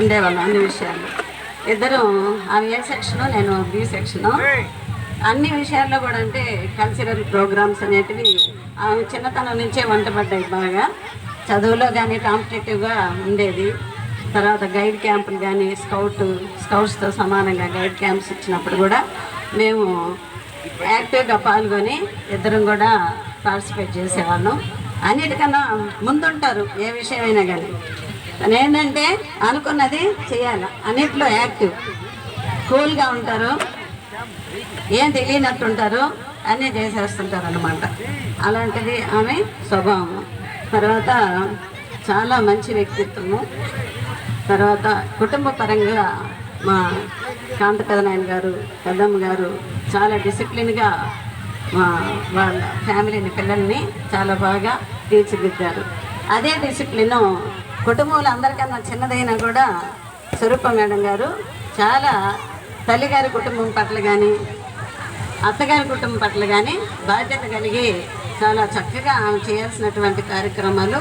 ఉండేవాళ్ళం అన్ని విషయాలు. ఇద్దరు ఆమె ఏ సెక్షను నేను బి సెక్షను. అన్ని విషయాల్లో కూడా అంటే కల్చరల్ ప్రోగ్రామ్స్ అనేటివి ఆమె చిన్నతనం నుంచే వంటపడ్డాయి బాగా. చదువులో కానీ కాంపిటేటివ్గా ఉండేది. తర్వాత గైడ్ క్యాంపులు కానీ స్కౌట్ స్కౌట్స్తో సమానంగా గైడ్ క్యాంప్స్ ఇచ్చినప్పుడు కూడా మేము యాక్టివ్గా పాల్గొని ఇద్దరం కూడా పార్టిసిపేట్ చేసేవాళ్ళం. అన్నిటికన్నా ముందుంటారు ఏ విషయమైనా కానీ ఏంటంటే అనుకున్నది చేయాలి. అన్నిట్లో యాక్టివ్. కూల్గా ఉంటారు. ఏం తెలియనట్టుంటారు. అన్నీ చేసేస్తుంటారు అనమాట అలాంటిది ఆమె స్వభావం. తర్వాత చాలా మంచి వ్యక్తిత్వము. తర్వాత కుటుంబ పరంగా మా కాంత పెదనాయన గారు పెద్దమ్మ గారు చాలా డిసిప్లిన్గా మా వాళ్ళ ఫ్యామిలీని పిల్లల్ని చాలా బాగా తీర్చిదిద్దారు. అదే డిసిప్లిన్ కుటుంబంలో అందరికన్నా చిన్నదైనా కూడా స్వరూప మేడం గారు చాలా తల్లిగారి కుటుంబం పట్ల కానీ అత్తగారి కుటుంబం పట్ల కానీ బాధ్యత కలిగి చాలా చక్కగా ఆమె చేయాల్సినటువంటి కార్యక్రమాలు